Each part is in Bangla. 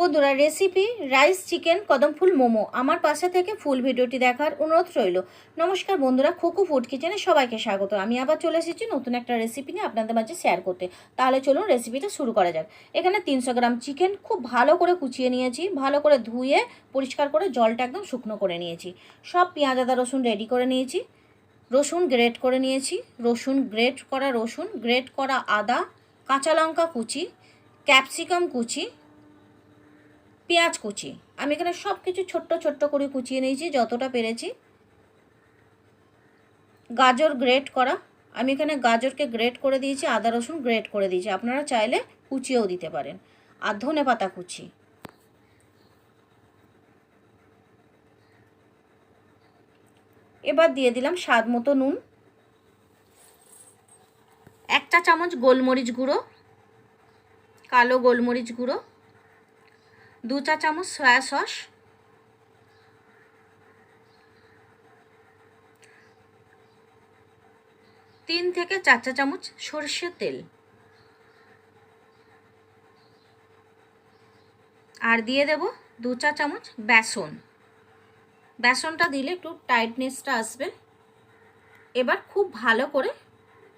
বন্ধুরা রেসিপি রাইস চিকেন কদমফুল মোমো। আমার পাশে থেকে ফুল ভিডিওটি দেখার অনুরোধ রইল। নমস্কার বন্ধুরা, খুকু ফুড কিচেনে সবাইকে স্বাগত। আমি আবার চলে এসেছি নতুন একটা রেসিপি নিয়ে আপনাদের মাঝে শেয়ার করতে। তাহলে চলুন রেসিপিটা শুরু করা যাক। এখানে তিনশো গ্রাম চিকেন খুব ভালো করে কুচিয়ে নিয়েছি, ভালো করে ধুয়ে পরিষ্কার করে জলটা একদম শুকনো করে নিয়েছি। সব পেঁয়াজ, আদা, রসুন রেডি করে নিয়েছি। রসুন গ্রেট করে নিয়েছি। রসুন গ্রেট করা রসুন গ্রেট করা আদা, কাঁচা লঙ্কা কুচি ক্যাপসিকাম কুচি পেঁয়াজ কুচি। আমি এখানে সব কিছু ছোট্ট ছোট্ট করে কুচিয়ে নিয়েছি, যতটা পেরেছি। গাজর গ্রেট করা। আমি এখানে গাজরকে গ্রেট করে দিয়েছি, আদা রসুন গ্রেট করে দিয়েছি। আপনারা চাইলে কুচিয়েও দিতে পারেন। আর ধনে পাতা কুচি। এবার দিয়ে দিলাম স্বাদ মতো নুন। এক চা চামচ গোলমরিচ গুঁড়ো, কালো গোলমরিচ গুঁড়ো। দু চা চামচ সয়া সস। তিন থেকে চার চা চামচ সর্ষের তেল। আর দিয়ে দেব দু চা চামচ বেসন। বেসনটা দিলে একটু টাইটনেসটা আসবে। এবার খুব ভালো করে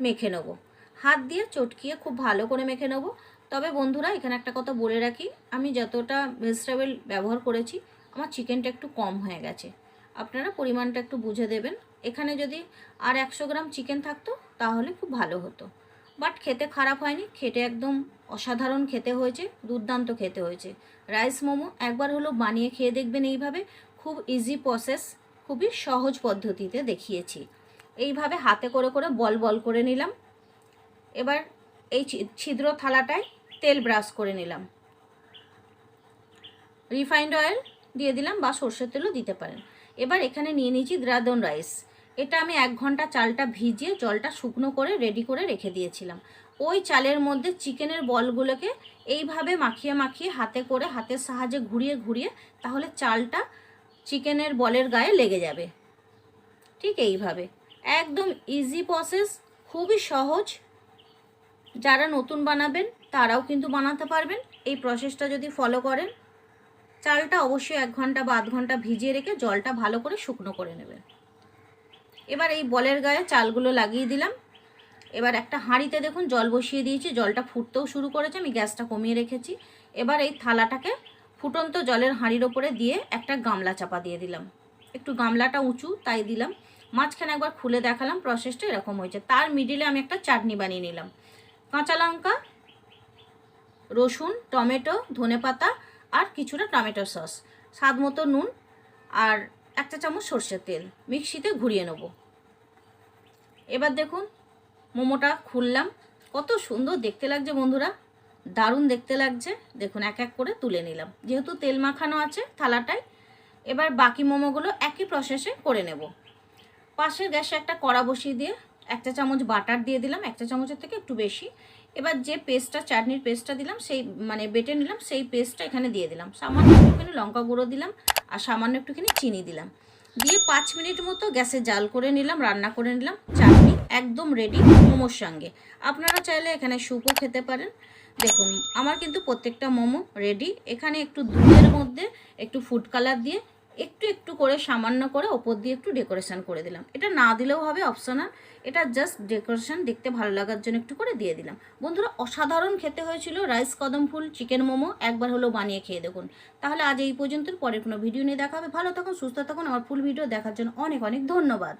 মেখে নেব। হাত দিয়ে চটকিয়ে খুব ভালো করে মেখে নেব। তবে বন্ধুরা, এখানে একটা কথা বলে রাখি। আমি যতটা ভেজিটেবল ব্যবহার করেছি, আমার চিকেনটা একটু কম হয়ে গেছে। আপনারা পরিমাণটা একটু বুঝে দেবেন। এখানে যদি আর একশো গ্রাম চিকেন থাকতো, তাহলে খুব ভালো হতো। বাট খেতে খারাপ হয়নি, খেতে একদম অসাধারণ খেতে হয়েছে, দুর্দান্ত খেতে হয়েছে। রাইস মোমো একবার হলো বানিয়ে খেয়ে দেখবেন এইভাবে, খুব ইজি প্রসেস খুবই সহজ পদ্ধতিতে দেখিয়েছি। এইভাবে হাতে করে করে বল বল করে নিলাম। এবার এই ছিদ্র থালাটায় তেল ব্রাশ করে নিলাম। রিফাইন্ড অয়েল দিয়ে দিলাম বা সর্ষের তেলও দিতে পারেন। এবার এখানে নিয়ে নিয়েছি দ্রাদন রাইস। এটা আমি এক ঘণ্টা চালটা ভিজিয়ে জলটা শুকনো করে রেডি করে রেখে দিয়েছিলাম। ওই চালের মধ্যে চিকেনের বলগুলোকে এইভাবে মাখিয়ে মাখিয়ে হাতে করে হাতের সাহায্যে ঘুরিয়ে ঘুরিয়ে তাহলে চালটা চিকেনের বলের গায়ে লেগে যাবে। ঠিক এইভাবে। একদম ইজি প্রসেস খুবই সহজ। যারা নতুন বানাবেন, তারাও কিন্তু বানাতে পারবেন। এই প্রসেসটা যদি ফলো করেন, চালটা অবশ্যই এক ঘণ্টা বা আধ ঘণ্টা ভিজিয়ে রেখে জলটা ভালো করে শুকনো করে নেবেন। এবার এই বলের গায়ে চালগুলো লাগিয়ে দিলাম। এবার একটা হাঁড়িতে দেখুন, জল বসিয়ে দিয়েছি, জলটা ফুটতেও শুরু করেছে, আমি গ্যাসটা কমিয়ে রেখেছি। এবার এই থালাটাকে ফুটন্ত জলের হাঁড়ির ওপরে দিয়ে একটা গামলা চাপা দিয়ে দিলাম। একটু গামলাটা উঁচু, তাই দিলাম। মাঝখানে একবার খুলে দেখালাম প্রসেসটা এরকম হয়েছে। তার মিডিলে আমি একটা চাটনি বানিয়ে নিলাম। কাঁচা লঙ্কা, রসুন, টমেটো ধনেপাতা আর কিছুটা টমেটো সস। স্বাদ মতো নুন আর একটা চামচ সর্ষের তেল। মিক্সিতে ঘুরিয়ে নেব। এবার দেখুন, মোমোটা খুললাম। কত সুন্দর দেখতে লাগছে বন্ধুরা। দারুণ দেখতে লাগছে। দেখুন, এক এক করে তুলে নিলাম। যেহেতু তেল মাখানো আছে থালাটায়, এবার বাকি মোমোগুলো একই প্রসেসে করে নেব। পাশের গ্যাসে একটা কড়া বসিয়ে দিয়ে একটা চামচ বাটার দিয়ে দিলাম, একটা চামচের থেকে একটু বেশি। এবার যে পেস্টটা, চাটনির পেস্টটা দিলাম, সেই মানে বেটে নিলাম, সেই পেস্টটা এখানে দিয়ে দিলাম। সামান্য একটুখানি লঙ্কা গুঁড়ো দিলাম আর সামান্য একটুখানি চিনি দিলাম। দিয়ে পাঁচ মিনিট মতো গ্যাসে জাল করে নিলাম, রান্না করে নিলাম, চাটনি একদম রেডি মোমোর সঙ্গে। আপনারা চাইলে এখানে স্যুপও খেতে পারেন। দেখুন, আমার কিন্তু প্রত্যেকটা মোমো রেডি এখানে একটু দুধের মধ্যে একটু ফুড কালার দিয়ে একটু একটু করে সামান্য করে ওপর দিয়ে একটু ডেকোরেশন করে দিলাম। এটা না দিলেও হবে অপশনাল এটা জাস্ট ডেকোরেশন দেখতে ভালো লাগার জন্য একটু করে দিয়ে দিলাম। বন্ধুরা, অসাধারণ খেতে হয়েছিল রাইস কদম ফুল চিকেন মোমো। একবার হলো বানিয়ে খেয়ে দেখুন। তাহলে আজ এই পর্যন্ত পরের কোনো ভিডিও নিয়ে দেখা হবে। ভালো থাকুন, সুস্থ থাকুন। আমার ফুল ভিডিও দেখার জন্য অনেক অনেক ধন্যবাদ।